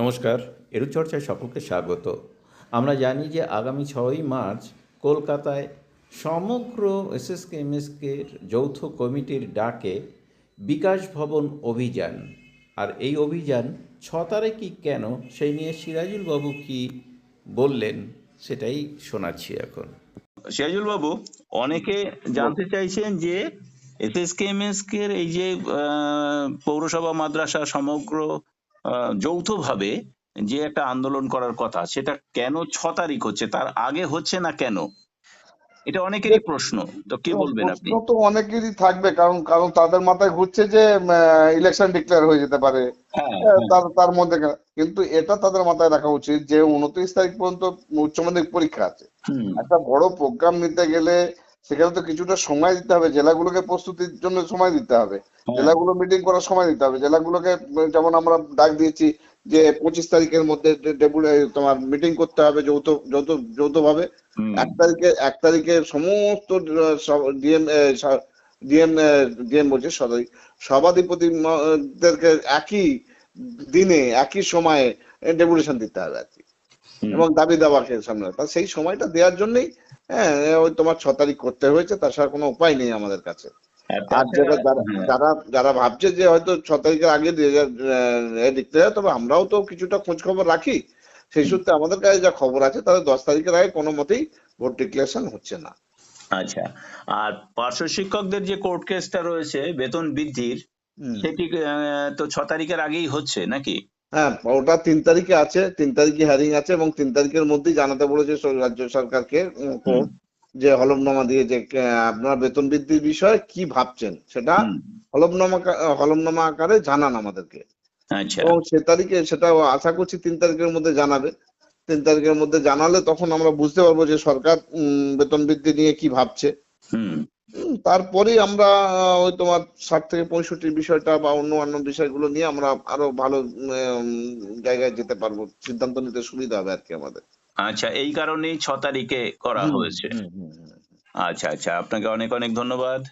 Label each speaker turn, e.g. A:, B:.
A: নমস্কার, এরুচর্চায় সকলকে স্বাগত। আমরা জানি যে আগামী ছয়ই মার্চ কলকাতায় সমগ্র এসএসকে এমএসকে যৌথ কমিটির ডাকে বিকাশ ভবন অভিযান। আর এই অভিযান ছ তারিখই কেন, সেই নিয়ে সিরাজুল বাবু কি বললেন, সেটাই শোনাচ্ছি এখন।
B: সিরাজুল বাবু, অনেকে জানতে চাইছেন যে এসএসকেএমএসকে এর এই যে পৌরসভা, মাদ্রাসা, সমগ্র যৌথভাবে যে একটা আন্দোলন করার কথা সেটা কেন ছ তারিখ হচ্ছে? তার আগে হচ্ছে না কেন? এটা অনেকেরই প্রশ্ন। তো কি বলবেন আপনি?
C: তো অনেকেরই থাকবে কারণ কারণ তাদের মাথায় ঘুরছে যে ইলেকশন ডিক্লেয়ার হয়ে যেতে পারে।
B: হ্যাঁ
C: তার তার মধ্যে কিন্তু এটা তাদের মাথায় রাখা উচিত যে উনত্রিশ তারিখ পর্যন্ত উচ্চ মাধ্যমিক পরীক্ষা আছে। একটা বড় প্রোগ্রাম নিতে গেলে সেখানে তো কিছুটা সময় দিতে হবে জেলাগুলোকে প্রস্তুতির জন্য সময় দিতে হবে
B: হ্যাঁ।
C: জেলাগুলো মিটিং করার সময় দিতে হবে জেলাগুলোকে যেমন আমরা ডাক দিয়েছি যে পঁচিশ তারিখের মধ্যে তোমার মিটিং করতে হবে যৌথ যৌথ যৌথভাবে
B: হুম,
C: এক তারিখে এক তারিখে সমস্ত ডিএম ডিএম ডিএম বলছে সরি সভাধিপতিদেরকে একই দিনে একই সময়ে ডেপুটেশন দিতে হবে আর কি। এবং দাবি দাবাকে সামনে। তা সেই সময়টা দেওয়ার জন্যই হ্যাঁ ওই তোমার ছ তারিখ করতে হয়েছে তাছাড়া কোনো উপায় নেই আমাদের কাছে।
B: আর
C: যারা। যারা যারা ভাবছে যে হয়তো ছ তারিখের আগে দেখতে হয় তবে আমরাও তো কিছুটা খোঁজ খবর রাখি। সেই সূত্রে আমাদের কাছে যা খবর আছে তাদের দশ তারিখের আগে কোনো মতেই ভোট ডিক্লারেশন হচ্ছে না।
B: আচ্ছা। আর পার্শ্ব শিক্ষকদের যে কোর্ট কেসটা রয়েছে বেতন বৃদ্ধির সেটি তো ছ তারিখের আগেই হচ্ছে নাকি?
C: হ্যাঁ ওটা তিন তারিখে আছে তিন তারিখে হ্যারিং আছে এবং তিন তারিখের মধ্যেই জানাতে বলেছে রাজ্য সরকারকে কোর্ট যে হলফনামা দিয়ে যে আপনার বেতন বৃদ্ধির বিষয়ে কি ভাবছেন সেটা হলফনামা হলফনামা আকারে জানান আমাদেরকে।
B: আচ্ছা।
C: এবং সে তারিখে সেটা আশা করছি তিন তারিখের মধ্যে জানাবে। তিন তারিখের মধ্যে জানালে তখন আমরা বুঝতে পারব যে সরকার উম, বেতন বৃদ্ধি নিয়ে কি ভাবছে। তারপরেই আমরা ওই তোমার ষাট থেকে পঁয়ষট্টির বিষয়টা বা অন্য অন্য বিষয়গুলো নিয়ে আমরা আরও ভালো জায়গায় যেতে পারব। সিদ্ধান্ত নিতে সুবিধা হবে আর কি আমাদের।
B: আচ্ছা এই কারণেই ছ তারিখে করা হয়েছে। আচ্ছা আচ্ছা আপনাকে অনেক অনেক ধন্যবাদ।